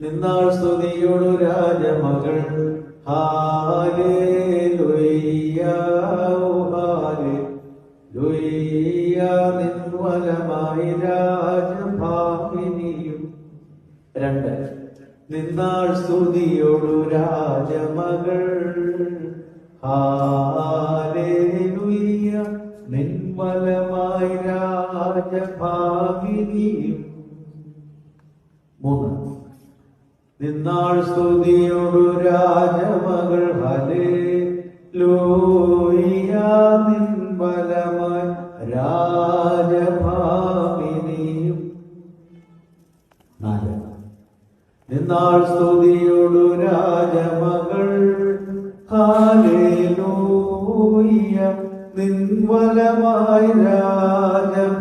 നിന്നാൾ സ്തുതിയോടു രാജമകൾ. ഹാലേ നിൻവലമായി രാജഭാമിനിയും രണ്ട് നിന്നാൾ സ്തുതിയോടു രാജമകൾ. ഹാലേലുയ്യ, നിൻവലമായി രാജഭാമിനിയും മൂന്ന് നിന്നാൾ സ്തുതിയോടു രാജമകൾ ഹലേ ലോയ നിൻബലമായി രാജഭാമിനിയും നാല്. നിന്നാൾ സ്തുതിയോടു രാജമകൾ ഹലേ ഹാലേലൂയ നിൻവലമായി രാജഭാമിനിയും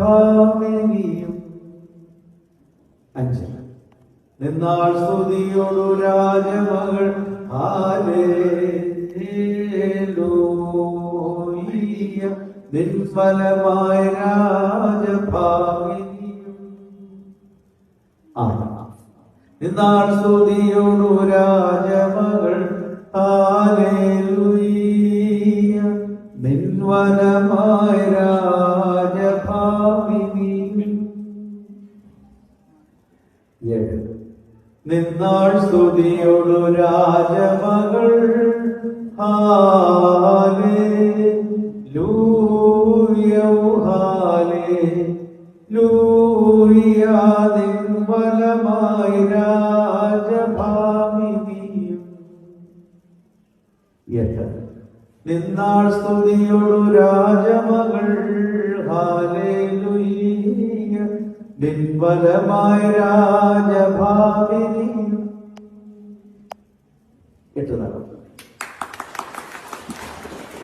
അഞ്ച്. നിന്നാൾ സ്തുതിയോടു രാജമകൾ ഹാലേലൂയ നിൻഫലമായ രാജഭാമിനിയും ആറ് നിന്നാൾ സ്തുതിയോടു രാജമകൾ ആലേലുയ നിൻവലമായ രാജഭാമിനിയും നിന്നാൾ സ്തുതിയോടു രാജമകൾ. ഹാലേ ലൂയോ ഹാലേ ലൂയ നിൻവലമായി രാജഭാമിനിയും. എട്ട്. നിന്നാൾ സ്തുതിയോടു രാജമകൾ. ഹാലേലുയ്യ നിൻബലമായ രാജഭാവിനിയും എട്ട് നടക്കും